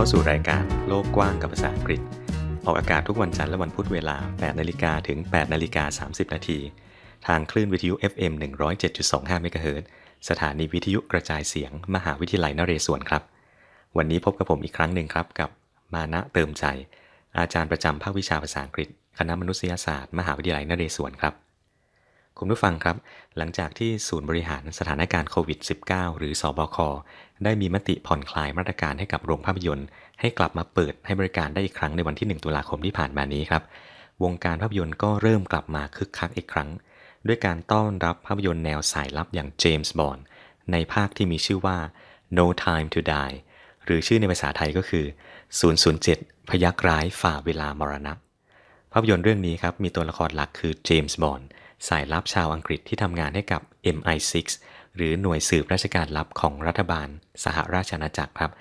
เข้าสู่รายการโลกกว้างกับภาษาอังกฤษ ออกอากาศทุกวันจันทร์และวันพุธเวลา 8 นาฬิกาถึง 8 นาฬิกา 30 นาที ทางคลื่นวิทยุ FM 107.25เมกะเฮิรตสถานีวิทยุกระจายเสียง มหาวิทยาลัยนเรศวรครับ วันนี้พบกับผมอีกครั้งหนึ่งครับกับมานะเติมใจ อาจารย์ประจำภาควิชาภาษาอังกฤษ คณะมนุษยศาสตร์ มหาวิทยาลัยนเรศวรครับ คุณผู้ฟังครับ หลังจากที่ศูนย์บริหารสถานการณ์โควิด -19 หรือสอบค ได้มีมติผ่อนคลายมาตรการให้กับโรงภาพยนตร์ ให้กลับมาเปิดให้บริการได้อีกครั้งในวันที่ 1 ตุลาคมที่ผ่านมานี้ครับ วงการภาพยนตร์ก็เริ่มกลับมาคึกคักอีกครั้ง ด้วยการต้อนรับภาพยนตร์แนวสายลับอย่างเจมส์บอนด์ในภาคที่มีชื่อว่า No Time to Die หรือชื่อในภาษาไทยก็คือ 007 พยักร้ายฝ่าเวลามรณะภาพยนตร์เรื่องนี้ครับมีตัวละครหลักคือเจมส์บอนด์ สายลับชาวอังกฤษที่ทำงานให้กับ MI6 หรือหน่วยสืบราชการลับของรัฐบาล สหราชอาณาจักรครับ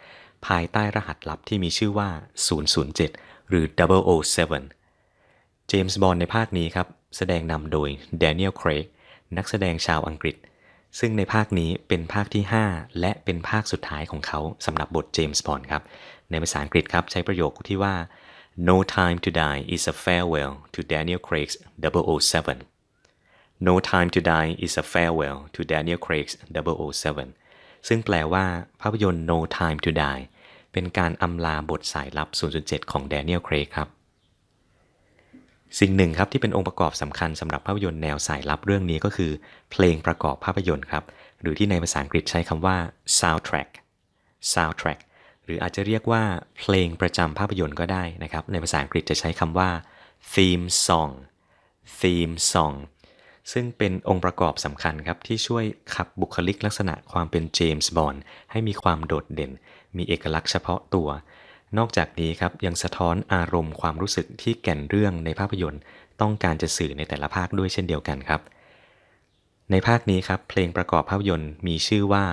ภายใต้รหัสลับที่มีชื่อว่า 007 หรือ 007 เจมส์บอนในภาคนี้ครับ แสดงนำโดยแดเนียล เครก นักแสดงชาวอังกฤษ ซึ่งในภาคนี้เป็นภาคที่ 5 และเป็นภาคสุดท้ายของเขาสำหรับบทเจมส์บอนครับ ในภาษาอังกฤษครับใช้ประโยคที่ว่า No time to die is a farewell to Daniel Craig's 007 No Time to Die is a farewell to Daniel Craig's 007 ซึ่งแปลว่าภาพยนตร์ No Time to Die เป็นการอำลาบทสายลับ 007 ของ Daniel Craig ครับ สิ่งหนึ่งครับที่เป็นองค์ประกอบสำคัญสำหรับภาพยนตร์แนวสายลับเรื่องนี้ก็คือ เพลงประกอบภาพยนตร์ครับ หรือที่ในภาษาอังกฤษใช้คำว่า soundtrack soundtrack หรืออาจจะเรียกว่าเพลงประจำภาพยนตร์ก็ได้นะครับ ในภาษาอังกฤษจะใช้คำว่า theme song theme song ซึ่งเป็นองค์ประกอบสำคัญครับที่ช่วยขับบุคลิกลักษณะความเป็นเจมส์บอนด์ให้มีความโดดเด่น มีเอกลักษณ์เฉพาะตัว นอกจากนี้ครับยังสะท้อนอารมณ์ความรู้สึกที่แก่นเรื่องในภาพยนตร์ต้องการจะสื่อในแต่ละภาคด้วยเช่นเดียวกันครับ ในภาคนี้ครับเพลงประกอบภาพยนตร์มีชื่อว่า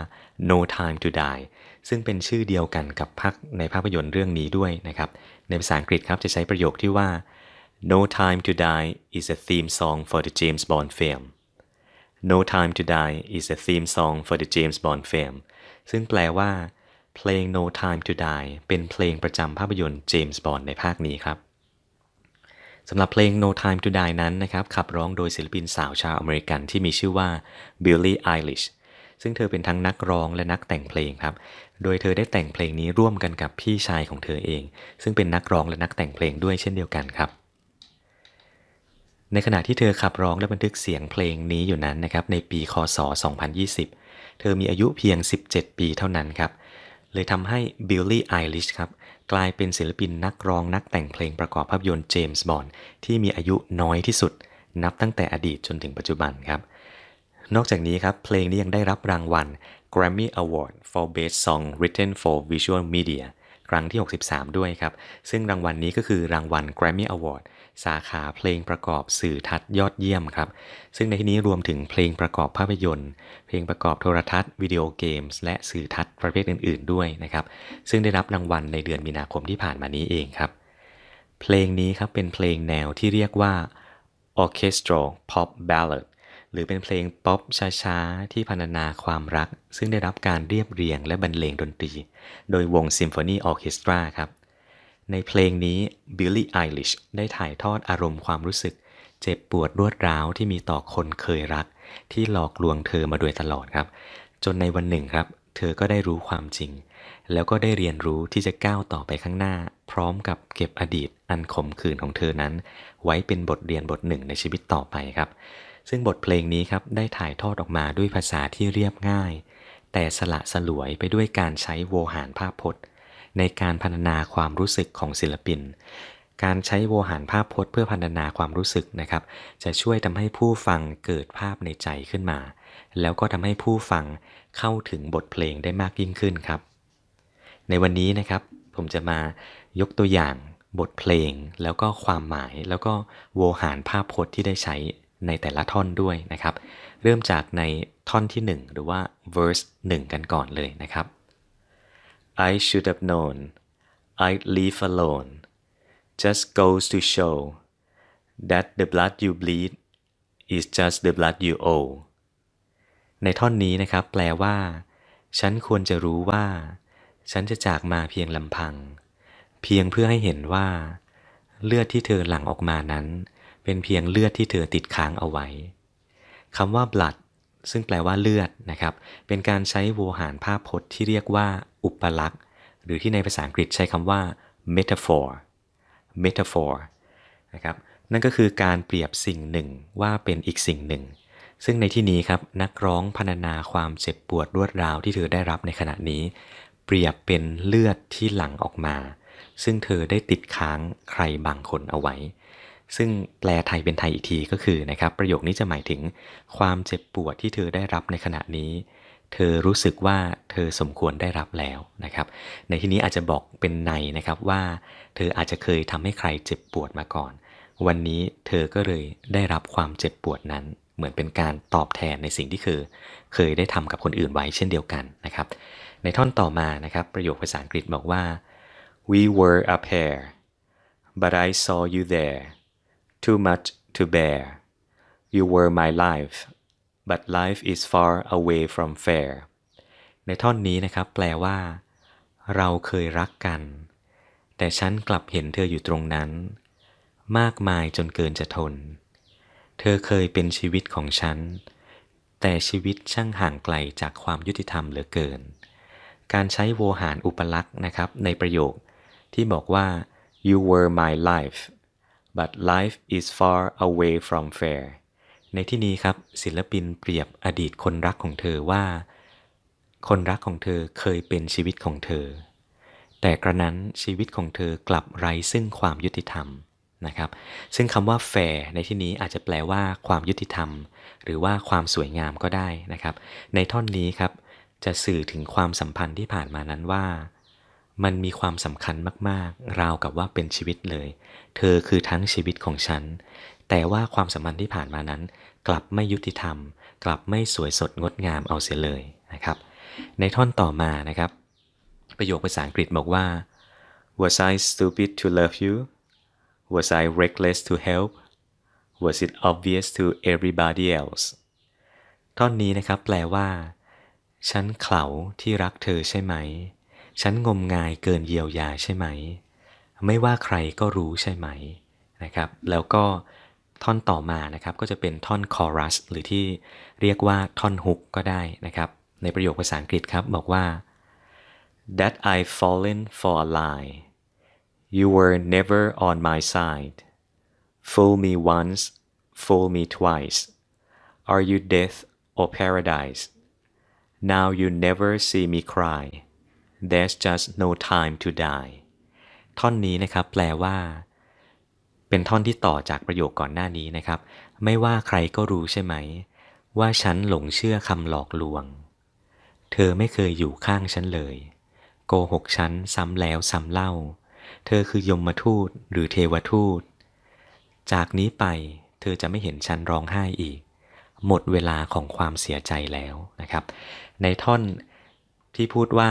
No Time to Die ซึ่งเป็นชื่อเดียวกันกับภาคในภาพยนตร์เรื่องนี้ด้วยนะครับ ในภาษาอังกฤษครับจะใช้ประโยคที่ว่า No Time to Die is a theme song for the James Bond film No Time to Die is a theme song for the James Bond film ซึ่งแปลว่า เพลง No Time to Die เป็นเพลงประจำภาพยนตร์ James Bond ในภาคนี้ครับสำหรับเพลง No Time to Die นั้นนะครับ ขับร้องโดยศิลปินสาวชาวอเมริกันที่มีชื่อว่า Billie Eilish ซึ่งเธอเป็นทั้งนักร้องและนักแต่งเพลงครับ โดยเธอได้แต่งเพลงนี้ร่วมกันกับพี่ชายของเธอเอง ซึ่งเป็นนักร้องและนักแต่งเพลงด้วยเช่นเดียวกันครับ ในขณะที่เธอขับร้องและบันทึกเสียงเพลงนี้อยู่นั้นนะครับในปีคศ 2020 เธอมีอายุเพียง 17 ปีเท่านั้นครับ เลยทำให้บิลลี่ไอริชครับกลายเป็นศิลปินนักร้องนักแต่งเพลงประกอบภาพยนตร์เจมส์บอนด์ที่มีอายุน้อยที่สุด นับตั้งแต่อดีตจนถึงปัจจุบันครับ นอกจากนี้ครับเพลงนี้ยังได้รับรางวัล Grammy Award for Best Song Written for Visual Media ครั้งที่ 63 ด้วยครับ ซึ่งรางวัลนนี้ก็คือรางวัล Grammy Award สาขาเพลงประกอบสื่อทัศน์ยอดเยี่ยมครับ ซึ่งในที่นี้รวมถึงเพลงประกอบภาพยนตร์ เพลงประกอบโทรทัศน์วิดีโอเกมส์และสื่อทัศน์ประเภทอื่น ๆ ด้วยนะครับ ซึ่งได้รับรางวัลในเดือนมีนาคมที่ผ่านมานี้เองครับ เพลงนี้ครับเป็นเพลงแนวที่เรียกว่า orchestral pop ballad หรือเป็นเพลงป๊อปช้าๆ ที่พรรณนาความรัก ซึ่งได้รับการเรียบเรียงและบรรเลงดนตรี โดยวงซิมโฟนีออเคสตราครับ ในเพลงนี้บิลลี่ไอริชได้ถ่ายทอดอารมณ์ความรู้สึก เจ็บปวดรวดร้าวที่มีต่อคนเคยรัก ที่หลอกลวงเธอมาโดยตลอดครับ จนในวันหนึ่งครับ เธอก็ได้รู้ความจริง แล้วก็ได้เรียนรู้ที่จะก้าวต่อไปข้างหน้า พร้อมกับเก็บอดีตอันขมขื่นของเธอนั้น ไว้เป็นบทเรียนบทหนึ่งในชีวิตต่อไปครับ ซึ่งบทเพลงนี้ครับได้ถ่ายทอดออกมาด้วยภาษาที่เรียบง่าย แต่สละสลวยไปด้วยการใช้โวหารภาพพจน์ ในการพัฒนาความรู้สึกของศิลปิน การใช้โวหารภาพพจน์เพื่อพัฒนาความรู้สึกนะครับ จะช่วยทำให้ผู้ฟังเกิดภาพในใจขึ้นมา แล้วก็ทำให้ผู้ฟังเข้าถึงบทเพลงได้มากยิ่งขึ้นครับ ในวันนี้นะครับผมจะมายกตัวอย่างบทเพลงแล้วก็ความหมายแล้วก็โวหารภาพพจน์ที่ได้ใช้ในแต่ละท่อนด้วยนะครับ เริ่มจากในท่อนที่ 1 หรือว่า verse 1 กันก่อนเลยนะครับ I should have known I'd leave alone just goes to show that the blood you bleed is just the blood you owe ในท่อนนี้นะครับ แปลว่า ฉันควรจะรู้ว่า ฉันจะจากมาเพียงลำพัง เพียงเพื่อให้เห็นว่า เลือดที่เธอหลั่งออกมานั้น เป็นเพียงเลือดที่เธอติดค้างเอาไว้คำว่า blood ซึ่งแปลว่าเลือดนะครับ เป็นการใช้โวหารภาพพจน์ที่เรียกว่าอุปลักษณ์ หรือที่ในภาษาอังกฤษใช้คำว่า metaphor metaphor นะครับนั่นก็คือการเปรียบสิ่งหนึ่งว่าเป็นอีกสิ่งหนึ่ง ซึ่งในที่นี้ครับนักร้องพรรณนาความเจ็บปวดรวดร้าวที่เธอได้รับในขณะนี้ เปรียบเป็นเลือดที่หลั่งออกมา ซึ่งเธอได้ติดค้างใครบางคนเอาไว้ ซึ่งแปลไทยเป็นไทยอีกทีก็คือนะครับประโยคนี้จะหมายถึงความเจ็บปวดที่เธอได้รับในขณะนี้ เธอรู้สึกว่าเธอสมควรได้รับแล้วนะครับ ในที่นี้อาจจะบอกเป็นในนะครับว่า เธออาจจะเคยทำให้ใครเจ็บปวดมาก่อน วันนี้เธอก็เลยได้รับความเจ็บปวดนั้น เหมือนเป็นการตอบแทนในสิ่งที่เคยเคยได้ทำกับคนอื่นไว้เช่นเดียวกันนะครับ ในท่อนต่อมานะครับประโยคภาษาอังกฤษบอกว่า we were a pair but I saw you there too much to bear you were my life but life is far away from fair ในท่อนนี้นะครับ แปลว่า เราเคยรักกัน แต่ฉันกลับเห็นเธออยู่ตรงนั้น มากมายจนเกินจะทน เธอเคยเป็นชีวิตของฉัน แต่ชีวิตช่างห่างไกลจากความยุติธรรมเหลือเกิน การใช้โวหารอุปลักษณ์นะครับ ในประโยคที่บอกว่า you were my life but life is far away from fair ในที่นี้ครับศิลปินเปรียบอดีตคนรักของเธอว่า คนรักของเธอเคยเป็นชีวิตของเธอ แต่กระนั้นชีวิตของเธอกลับไร้ซึ่งความยุติธรรมนะครับ ซึ่งคำว่า fair ในที่นี้อาจจะแปลว่าความยุติธรรม หรือว่าความสวยงามก็ได้นะครับ ในท่อนนี้ครับจะสื่อถึงความสัมพันธ์ที่ผ่านมานั้นว่า มันมีความสำคัญมากๆ ราวกับว่าเป็นชีวิตเลย เธอคือทั้งชีวิตของฉัน แต่ว่าความสัมพันธ์ที่ผ่านมานั้น กลับไม่ยุติธรรม กลับไม่สวยสดงดงามเอาเสียเลยนะครับ ในท่อนต่อมานะครับ ประโยคภาษาอังกฤษบอกว่า Was I stupid to love you Was I reckless to help Was it obvious to everybody else ท่อนนี้นะครับแปลว่า ฉันเขลาที่รักเธอใช่ไหม ฉันงมงายเกินเยียวยาใช่ไหม ไม่ว่าใครก็รู้ใช่ไหมนะครับแล้วก็ท่อนต่อมานะครับก็จะเป็นท่อนคอรัสหรือที่เรียกว่าท่อนฮุกก็ได้นะครับ ในประโยคภาษาอังกฤษครับบอกว่า that I've fallen for a lie you were never on my side fool me once fool me twice are you death or paradise now you never see me cry there's just no time to die ท่อนนี้นะครับแปลว่า เป็นท่อนที่ต่อจากประโยคก่อนหน้านี้นะครับ ไม่ว่าใครก็รู้ใช่ไหม ว่าฉันหลงเชื่อคำหลอกลวง เธอไม่เคยอยู่ข้างฉันเลย โกหกฉันซ้ำแล้วซ้ำเล่า เธอคือยมทูตหรือเทวทูต จากนี้ไปเธอจะไม่เห็นฉันร้องไห้อีก หมดเวลาของความเสียใจแล้วนะครับ ในท่อนที่พูดว่า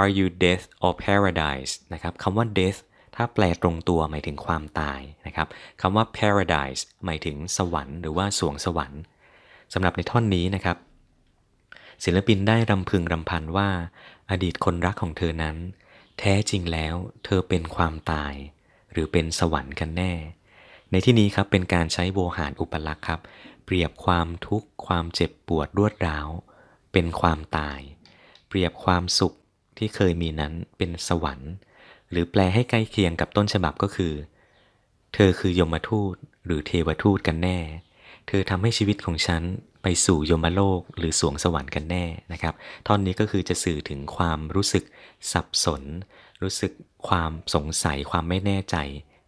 are you death or paradise นะครับคำว่า death ถ้าแปลตรงตัวหมายถึงความตายนะครับคำว่า paradise หมายถึงสวรรค์หรือว่าสวงสวรรค์สำหรับในท่อนนี้นะครับ ศิลปินได้รำพึงรำพันว่า อดีตคนรักของเธอนั้น แท้จริงแล้วเธอเป็นความตาย หรือเป็นสวรรค์กันแน่ ในที่นี้ครับเป็นการใช้โวหารอุปลักษ์ครับ เปรียบความทุกข์ความเจ็บปวดรวดร้าว เป็นความตาย เปรียบความสุข ที่เคยมีนั้นเป็นสวรรค์ หรือแปลให้ใกล้เคียงกับต้นฉบับก็คือ เธอคือยมทูตหรือเทวทูตกันแน่ เธอทำให้ชีวิตของฉันไปสู่ยมโลกหรือสวงสวรรค์กันแน่นะครับ ท่อนนี้ก็คือจะสื่อถึงความรู้สึกสับสน รู้สึกความสงสัยความไม่แน่ใจ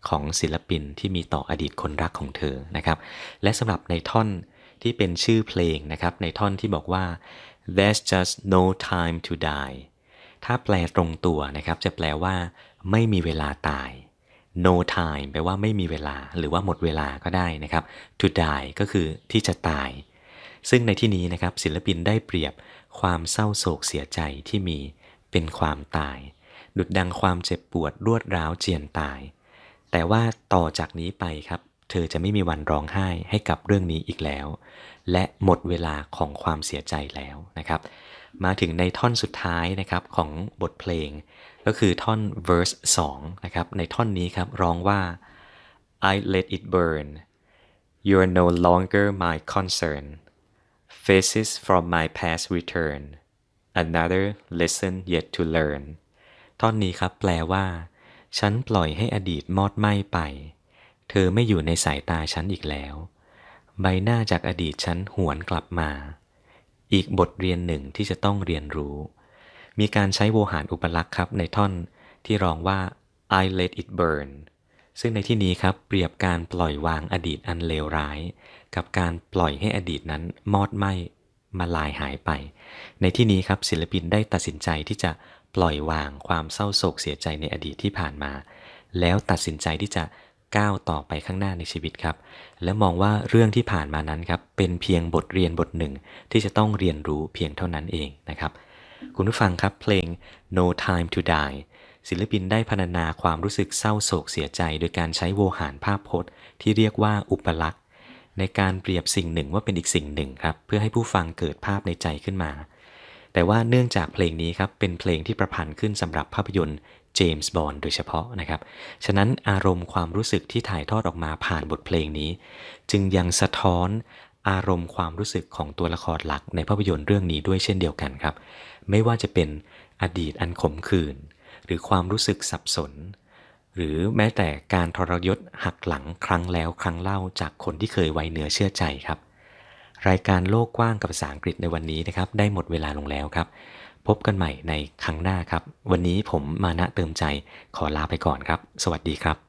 ของศิลปินที่มีต่ออดีตคนรักของเธอนะครับ และสำหรับในท่อนที่เป็นชื่อเพลงนะครับ ในท่อนที่บอกว่า there's just no time to die ถ้าแปลตรงตัวนะครับจะแปลว่า ไม่มีเวลาตาย no time แปลว่าไม่มีเวลาหรือว่าหมดเวลาก็ได้นะครับ to die ก็คือที่จะตาย ซึ่งในที่นี้นะครับศิลปินได้เปรียบความเศร้าโศกเสียใจที่มีเป็นความตาย ดุดดังความเจ็บปวดรวดร้าวเจียนตาย แต่ว่าต่อจากนี้ไปครับ เธอจะไม่มีวันร้องไห้ให้กับเรื่องนี้อีกแล้ว และหมดเวลาของความเสียใจแล้วนะครับ มาถึงในท่อนสุดท้ายนะครับของบทเพลง ก็คือท่อน verse 2นะครับในท่อนนี้ครับร้องว่า I let it burn you're no longer my concern faces from my past return another lesson yet to learn ท่อนนี้ครับแปลว่า ฉันปล่อยให้อดีตมอดไหม้ไป เธอไม่อยู่ในสายตาฉันอีกแล้ว ใบหน้าจากอดีตฉันหวนกลับมา อีกบทเรียนหนึ่งที่จะต้องเรียนรู้ มีการใช้โวหารอุปลักษณ์ครับในท่อนที่ร้องว่า I let it burn ซึ่งในที่นี้ครับเปรียบการปล่อยวางอดีตอันเลวร้าย กับการปล่อยให้อดีตนั้นมอดไหม้มาลายหายไป ในที่นี้ครับศิลปินได้ตัดสินใจที่จะปล่อยวางความเศร้าโศกเสียใจในอดีตที่ผ่านมา แล้วตัดสินใจที่จะ ก้าวต่อไปข้างหน้าในชีวิตครับ และมองว่าเรื่องที่ผ่านมานั้นครับเป็นเพียงบทเรียนบทหนึ่ง ที่จะต้องเรียนรู้เพียงเท่านั้นเองนะครับ คุณผู้ฟังครับเพลง No Time to Die ศิลปินได้พรรณนาความรู้สึกเศร้าโศกเสียใจ โดยการใช้โวหารภาพพจน์ ที่เรียกว่าอุปลักษณ์ ในการเปรียบสิ่งหนึ่งว่าเป็นอีกสิ่งหนึ่งครับเพื่อให้ผู้ฟังเกิดภาพในใจขึ้นมา แต่ว่าเนื่องจากเพลงนี้ครับเป็นเพลงที่ประพันธ์ขึ้นสำหรับภาพยนตร์ จมส์บอนด์โดยเฉพาะนะครับ ฉะนั้นอารมณ์ความรู้สึกที่ถ่ายทอดออกมาผ่านบทเพลงนี้ จึงยังสะท้อนอารมณ์ความรู้สึกของตัวละครหลักในภาพยนตร์เรื่องนี้ด้วยเช่นเดียวกันครับ ไม่ว่าจะเป็นอดีตอันขมขื่น หรือความรู้สึกสับสน หรือแม้แต่การทรยศหักหลังครั้งแล้วครั้งเล่าจากคนที่เคยไว้เนื้อเชื่อใจครับ รายการโลกกว้างกับภาษาอังกฤษในวันนี้นะครับได้หมดเวลาลงแล้วครับ พบกันใหม่ในครั้งหน้าครับ วันนี้ผมมานะเติมใจขอลาไปก่อนครับ สวัสดีครับ